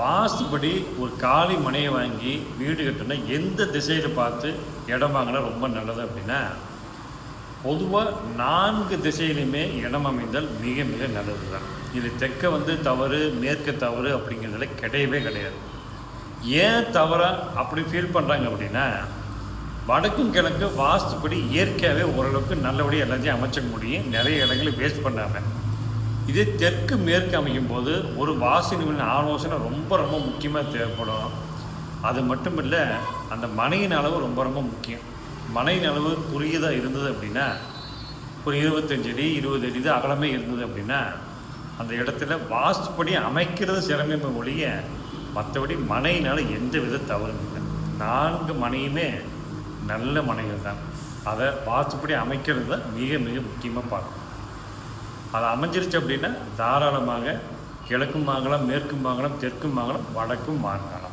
வாஸ்துபடி ஒரு காலி மனையை வாங்கி வீடு கட்டினா எந்த திசையில் பார்த்து இடம் வாங்கினா ரொம்ப நல்லது அப்படின்னா பொதுவாக நான்கு திசையிலுமே இடம் அமைந்தால் மிக மிக நல்லது தான் இது தெற்க வந்து தவறு மேற்க தவறு அப்படிங்கிறதுல கிடையவே கிடையாது. ஏன் தவறாக அப்படி ஃபீல் பண்ணுறாங்க அப்படின்னா வடக்கும் கிழக்கு வாஸ்துப்படி இயற்கையாகவே ஓரளவுக்கு நல்லபடியாக எல்லாத்தையும் அமைச்சிக்க முடியும். நிறைய இடங்களை வேஸ்ட் பண்ணாமல் இதே தெற்கு மேற்கு அமைக்கும் போது ஒரு வாசனையின் ஆலோசனை ரொம்ப ரொம்ப முக்கியமாக தேவைப்படும். அது மட்டும் இல்லை அந்த மனையின் அளவு ரொம்ப ரொம்ப முக்கியம். மனையின் அளவு குறுகியதாக இருந்தது அப்படின்னா ஒரு இருபத்தஞ்சு அடி இருபது அடி தான் அகலமே இருந்தது அப்படின்னா அந்த இடத்துல வாஸ்துப்படி அமைக்கிறது சிரமமே ஒழிய மற்றபடி மனையினால் எந்த வித தவறும் இல்லை. நான்கு மனையுமே நல்ல மனைகள் தான் அதை வாஸ்துப்படி அமைக்கிறது தான் மிக மிக முக்கியமாக பார்க்கணும். அது அமைஞ்சிருச்சு அப்படின்னா தாராளமாக கிழக்கும் வாங்கலாம் மேற்கும் வாங்கலாம் தெற்கும் வாங்கலாம் வடக்கும் வாங்கலாம்